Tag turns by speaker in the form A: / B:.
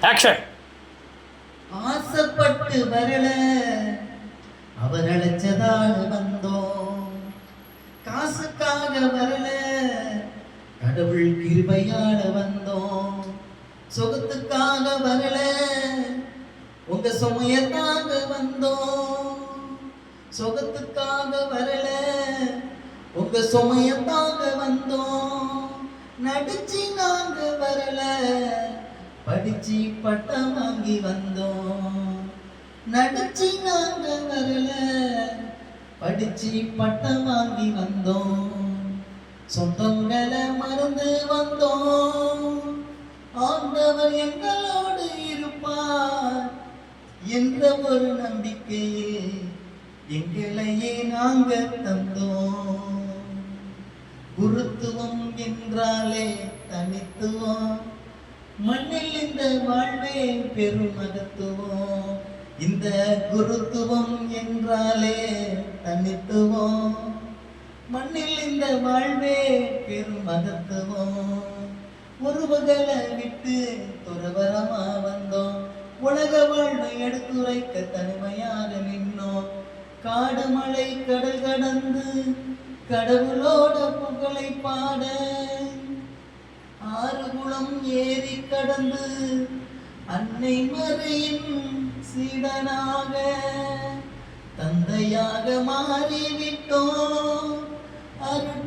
A: Action
B: ஆசைப்பட்டு வரல. அவர் அழைச்சதால வந்தோம். காசுக்காக வரல. கடவுள் கிருபையால வந்தோம். சுகத்துக்காக வரல. உங்க சுமையத்தாக வந்தோம். சுகத்துக்காக வரல. உங்க சுமையத்தாக வந்தோம். நடிச்சு நாங்க வரல. படிச்சு பட்டம் வாங்கி வந்தோம். நடிச்சு நாங்க வரல படிச்சு பட்டம் வாங்கி வந்தோம். சொந்தங்களை மறந்து வந்தோம். ஆண்டவர் எங்களோடு இருப்பார் என்ற ஒரு நம்பிக்கையில் எங்களையே நாங்க தந்தோம். குருத்துவம் என்றாலே தனித்துவம். மண்ணில் இந்த வாழ்வே பெருமகத்துவம் இந்த குருத்துவம் என்றாலே தனித்துவம். மண்ணில் இந்த வாழ்வே பெருமகத்துவம் உருவகளை விட்டு துறவரமா வந்தோம். உலக வாழ்வை எடுத்துரைக்க தனிமையாக நின்னோம். காடு மலை கடல் கடந்து கடவுளோட புகழை பாட ஏறி கடந்து அன்னை மறையின் சீடனாக தந்தையாக மாறிவிட்டோம். அருள்